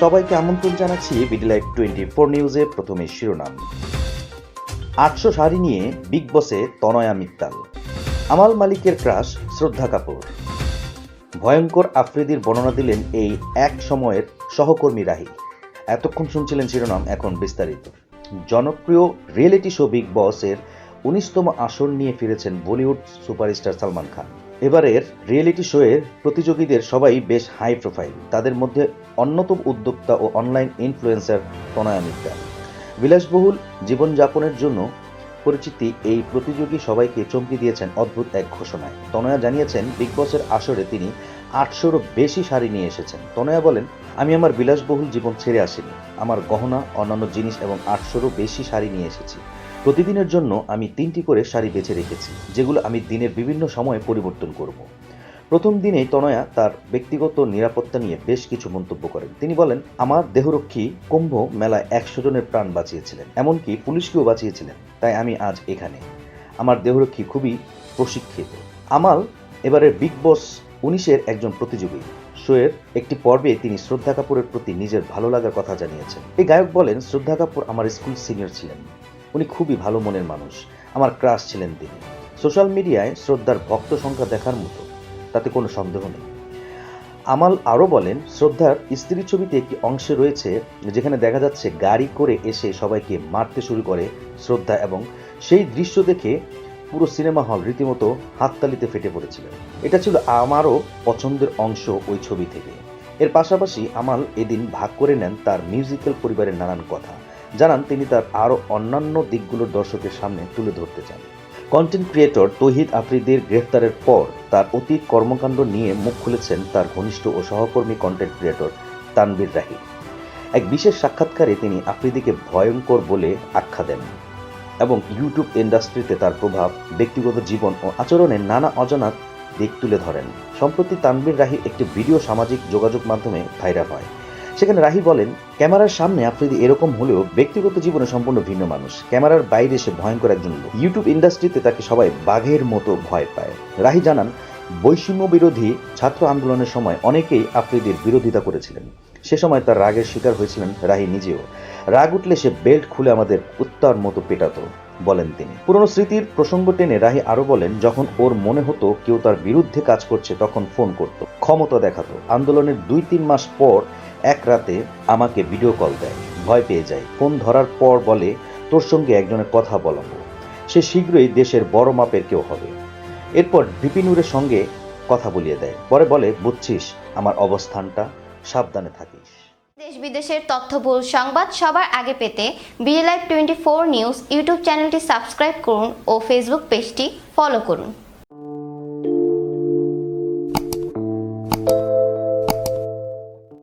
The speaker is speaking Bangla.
সবাইকে আমন্ত্রণ জানাচ্ছি বিডি লাইভ টোয়েন্টি ফোর নিউজে প্রথমে শিরোনাম। আটশো শাড়ি নিয়ে বিগ বসে তনয়া মিত্তাল। আমাল মালিকের ক্রাশ, শ্রদ্ধা কাপুর। ভয়ঙ্কর আফ্রিদির বর্ণনা দিলেন এই এক সময়ের সহকর্মী রাহি। এতক্ষণ শুনছিলেন শিরোনাম, এখন বিস্তারিত। জনপ্রিয় রিয়েলিটি শো বিগ বসের উনিশতম আসন নিয়ে ফিরেছেন বলিউড সুপারস্টার সালমান খান। এবারের রিয়েলিটি শোয়ের প্রতিযোগীদের সবাই বেশ হাই প্রোফাইল, তাদের মধ্যে অন্যতম উদ্যোক্তা ও অনলাইন ইনফ্লুয়েন্সার তনয়া মিত্রা। বিলাসবহুল জীবনযাপনের জন্য পরিচিতি এই প্রতিযোগী সবাইকে চমকে দিয়েছেন অদ্ভুত এক ঘোষণায়। তনয়া জানিয়েছেন, বিগ বসের আসরে তিনি আটশোরও বেশি শাড়ি নিয়ে এসেছেন। তনয়া বলেন, আমি আমার বিলাসবহুল জীবন ছেড়ে আসিনি। আমার গহনা, অন্যান্য জিনিস এবং আটশোরও বেশি শাড়ি নিয়ে এসেছি। প্রতিদিনের জন্য আমি তিনটি করে শাড়ি বেছে রেখেছি, যেগুলো আমি দিনের বিভিন্ন সময়ে পরিবর্তন করব। প্রথম দিনেই তনয়া তার ব্যক্তিগত নিরাপত্তা নিয়ে বেশ কিছু মন্তব্য করেন। তিনি বলেন, আমার দেহরক্ষী কুম্ভ মেলায় একশো জনের প্রাণ বাঁচিয়েছিলেন, এমনকি পুলিশকেও বাঁচিয়েছিলেন, তাই আমি আজ এখানে। আমার দেহরক্ষী খুবই প্রশিক্ষিত। আমাল এবারের বিগ বস উনিশের একজন প্রতিযোগী। শোয়ের একটি পর্বে তিনি শ্রদ্ধা কাপুরের প্রতি নিজের ভালো লাগার কথা জানিয়েছেন। এই গায়ক বলেন, শ্রদ্ধা কাপুর আমার স্কুল সিনিয়র ছিলেন। উনি খুবই ভালো মনের মানুষ। আমার ক্রাশ ছিলেন তিনি। সোশ্যাল মিডিয়ায় শ্রদ্ধার ভক্ত সংখ্যা দেখার মতো, তাতে কোনো সন্দেহ নেই। আমাল আরও বলেন, শ্রদ্ধার স্ত্রী ছবিতে একটি অংশে রয়েছে, যেখানে দেখা যাচ্ছে গাড়ি করে এসে সবাইকে মারতে শুরু করে শ্রদ্ধা এবং সেই দৃশ্য দেখে পুরো সিনেমা হল রীতিমতো হাততালিতে ফেটে পড়েছিলেন এটা ছিল আমারও পছন্দের অংশ ওই ছবি থেকে। এর পাশাপাশি আমাল এদিন ভাগ করে নেন তার মিউজিক্যাল পরিবারের নানান কথা। জানান তিনি তার আরও অন্যান্য দিকগুলোর দর্শকের সামনে তুলে ধরতে চান। কন্টেন্ট ক্রিয়েটর তহিদ আফ্রিদির গ্রেফতারের পর তার অতীত কর্মকাণ্ড নিয়ে মুখ খুলেছেন তার ঘনিষ্ঠ ও সহকর্মী কন্টেন্ট ক্রিয়েটর তানবীর রাহি। এক বিশেষ সাক্ষাৎকারে তিনি আফ্রিদিকে ভয়ঙ্কর বলে আখ্যা দেন এবং ইউটিউব ইন্ডাস্ট্রিতে তার প্রভাব, ব্যক্তিগত জীবন ও আচরণের নানা অজানা দিক তুলে ধরেন। সম্প্রতি তানবীর রাহি একটি ভিডিও সামাজিক যোগাযোগ মাধ্যমে ভাইরাল হয়। সেখানে রাহি বলেন, ক্যামেরার সামনে আফ্রিদি এরকম হলেও ব্যক্তিগত জীবনে সম্পূর্ণ ভিন্ন মানুষ। ক্যামেরার বাইরে সে ভয়ঙ্কর একজন লোক। ইউটিউব ইন্ডাস্ট্রিতে তাকে সবাই বাঘের মতো ভয় পায়। রাহি জানান, বৈষম্য বিরোধী ছাত্র আন্দোলনের সময় অনেকেই আফ্রিদির বিরোধিতা করেছিলেন। সে সময় তার রাগের শিকার হয়েছিলেন রাহি নিজেও। রাগ উঠলে সে বেল্ট খুলে আমাদের কুত্তার মতো পেটাত, বলেন তিনি। পুরনো স্মৃতির প্রসঙ্গ টেনে রাহি আরও বলেন, যখন ওর মনে হতো কেউ তার বিরুদ্ধে কাজ করছে, তখন ফোন করত, ক্ষমতা দেখাতো। আন্দোলনের দুই তিন মাস পর এক রাতে আমাকে ভিডিও কল দেয়, ভয় পেয়ে যায়, ফোন ধরার পর বলে, তোর সঙ্গে একজনের কথা বলাবো সে শীঘ্রই দেশের বড় মাপের কেউ হবে। এরপর বিপিনুরের সঙ্গে কথা বলিয়ে দেয়। পরে বলে, বুঝছিস, আমার অবস্থানটা, সাবধানে থাকিস। দেশ বিদেশের তথ্যবহুল সংবাদ সবার আগে পেতে BD live twenty four news YouTube চ্যানেলটি সাবস্ক্রাইব করুন ও ফেসবুক পেজটি ফলো করুন।